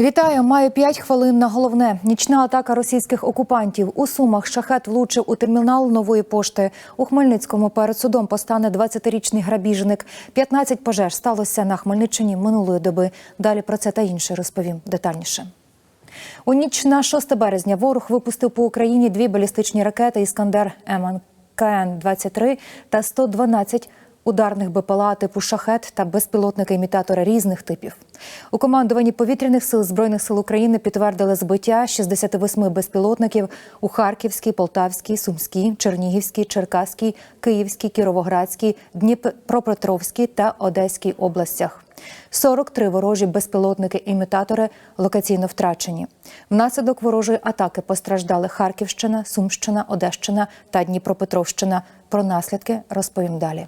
Вітаю, маю 5 хвилин на головне. Нічна атака російських окупантів. У Сумах шахет влучив у термінал нової пошти. У Хмельницькому перед судом постане 20-річний грабіжник. 15 пожеж сталося на Хмельниччині минулої доби. Далі про це та інше розповім детальніше. У ніч на 6 березня ворог випустив по Україні дві балістичні ракети Іскандер Еман КН-23 та 112 ударних БПЛА типу шахет та безпілотники-імітатори різних типів. У командуванні повітряних сил збройних сил України підтвердили збиття 68 безпілотників у Харківській, Полтавській, Сумській, Чернігівській, Черкаській, Київській, Кіровоградській, Дніпропетровській та Одеській областях. 43 ворожі безпілотники-імітатори локаційно втрачені. Внаслідок ворожої атаки постраждали Харківщина, Сумщина, Одещина та Дніпропетровщина. Про наслідки розповім далі.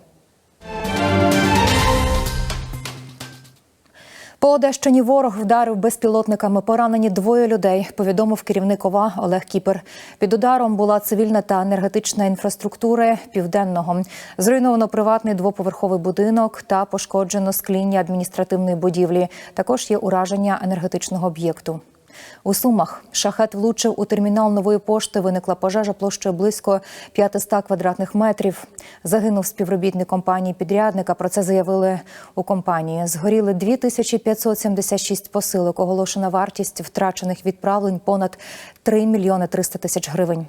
По Одещині ворог вдарив безпілотниками. Поранені двоє людей. Повідомив керівник ОВА Олег Кіпер. Під ударом була цивільна та енергетична інфраструктури південного. Зруйновано приватний двоповерховий будинок та пошкоджено скління адміністративної будівлі. Також є ураження енергетичного об'єкту. У Сумах шахет влучив у термінал нової пошти. Виникла пожежа площею близько 500 квадратних метрів. Загинув співробітник компанії підрядника. Про це заявили у компанії. Згоріли 2576 посилок. Оголошена вартість втрачених відправлень понад 3 мільйони 300 тисяч гривень.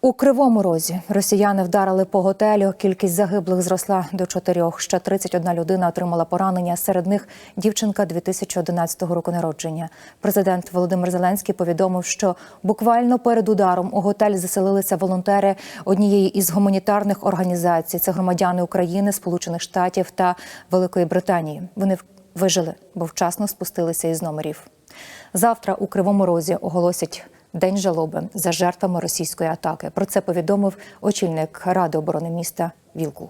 У кривому розі росіяни вдарили по готелю. Кількість загиблих зросла до чотирьох. Ще 31 людина отримала поранення. Серед них дівчинка 2011 року народження. Президент Володимир Зеленський повідомив, що буквально перед ударом у готель заселилися волонтери однієї із гуманітарних організацій. Це громадяни України, Сполучених Штатів та Великої Британії. Вони вижили, бо вчасно спустилися із номерів. Завтра у кривому розі оголосять. День жалоби за жертвами російської атаки. Про це повідомив очільник Ради оборони міста Вілкул.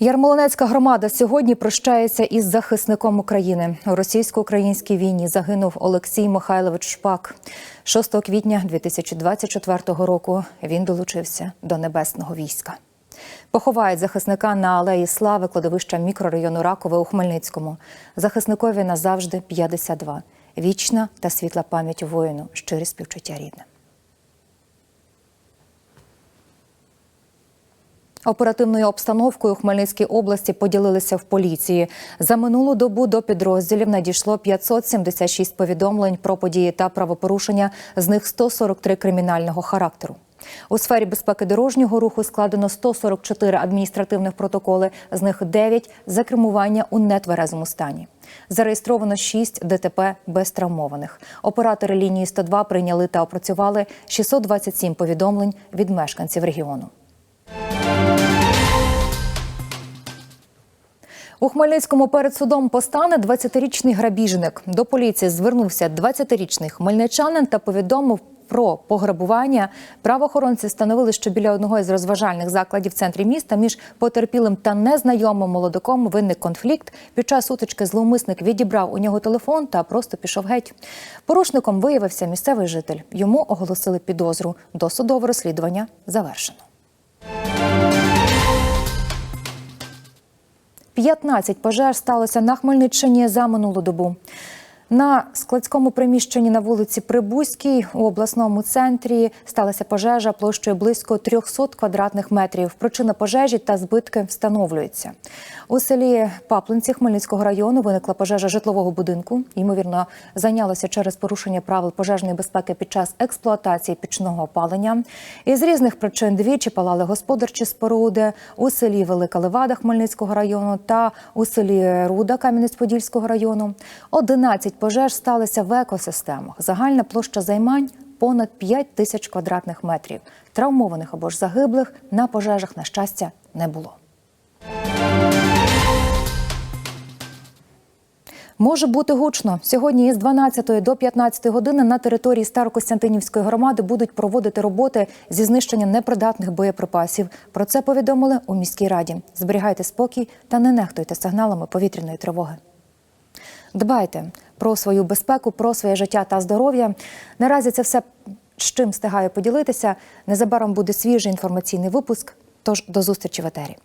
Ярмолинецька громада сьогодні прощається із захисником України. У російсько-українській війні загинув Олексій Михайлович Шпак. 6 квітня 2024 року він долучився до небесного війська. Поховають захисника на алеї Слави кладовища мікрорайону Ракове у Хмельницькому. Захисникові назавжди 52. Вічна та світла пам'ять воїну, щирі співчуття рідне. Оперативною обстановкою у Хмельницькій області поділилися в поліції. За минулу добу до підрозділів надійшло 576 повідомлень про події та правопорушення, з них 143 кримінального характеру. У сфері безпеки дорожнього руху складено 144 адміністративних протоколи, з них 9 за кермування у нетверезому стані. Зареєстровано 6 ДТП без травмованих. Оператори лінії 102 прийняли та опрацювали 627 повідомлень від мешканців регіону. У Хмельницькому перед судом постане 20-річний грабіжник. До поліції звернувся 20-річний хмельничанин та повідомив про пограбування. Правоохоронці встановили, що біля одного із розважальних закладів в центрі міста між потерпілим та незнайомим молодиком виник конфлікт. Під час сутички зловмисник відібрав у нього телефон та просто пішов геть. Порушником виявився місцевий житель. Йому оголосили підозру. Досудове розслідування завершено. 15 пожеж сталося на Хмельниччині за минулу добу. На складському приміщенні на вулиці Прибузькій у обласному центрі сталася пожежа площею близько 300 квадратних метрів. Причина пожежі та збитки встановлюються. У селі Паплинці Хмельницького району виникла пожежа житлового будинку. Ймовірно, зайнялося через порушення правил пожежної безпеки під час експлуатації пічного опалення. Із різних причин двічі палали господарчі споруди у селі Велика Левада Хмельницького району та у селі Руда Кам'янець-Подільського району. 11 пожеж сталися в екосистемах. Загальна площа займань понад 5 тисяч квадратних метрів. Травмованих або ж загиблих на пожежах, на щастя, не було. Може бути гучно. Сьогодні із 12 до 15 години на території Старокостянтинівської громади будуть проводити роботи зі знищення непридатних боєприпасів. Про це повідомили у міській раді. Зберігайте спокій та не нехтуйте сигналами повітряної тривоги. Дбайте про свою безпеку, про своє життя та здоров'я. Наразі це все, з чим встигаю поділитися. Незабаром буде свіжий інформаційний випуск. Тож до зустрічі в етері.